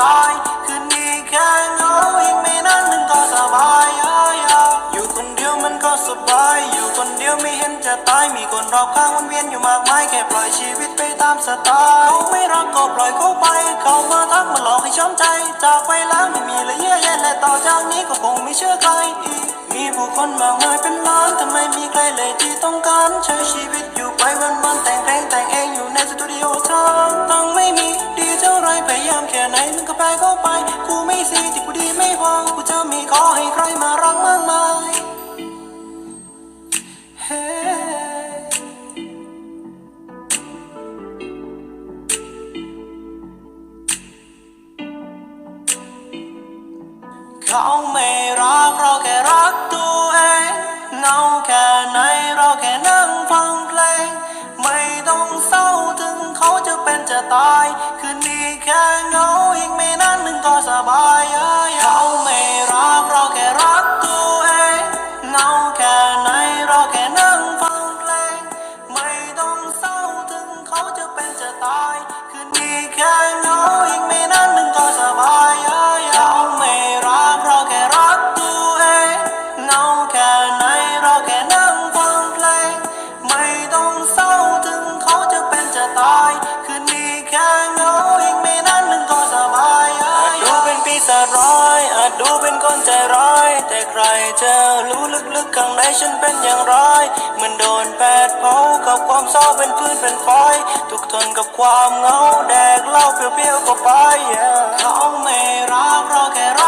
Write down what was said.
ตายคืนนี้แค่เหงาอีกไม่นานมันก็สบายอยู่คนเดียวมันก็สบาย อยู่คนเดียวไม่เห็นจะตายมีคนรอบข้างวนเวียนอยู่มากมายแค่ปล่อยชีวิตไปตามสไตล์เขาไม่รักก็ปล่อยเขาไป เขามาทักมาหลอกให้ช้ำใจ จากไปแล้วไม่มีเลยเยื่อแย่และต่อจากนี้ก็คงไม่เชื่อใครอีกมีผู้คนมากมายเป็นล้านแต่ไม่มีใครเลยที่ต้องการใช้ชีวิตอยู่ไปวันวันๆแต่งเพลงแต่งเองอยู่ในสตูดิโอทาง พยายามแค่ไหนมันก็แพ้เข้าไป กูไม่ซีที่กูดีไม่พอ กูจะมีขอให้ใครมารักมากมาย Hey เขาไม่า ดูเป็นคนใจร้าย แต่ใครจะรู้ลึกๆข้างในฉันเป็นอย่างไรมันโดนแปดเผากับความเศร้าเป็นฟืนเป็นไฟทุกทนกับความเหงาแดกเหล้าเปรี้ยวๆก็ไป yeah. เขาไม่รักเราแค่รัก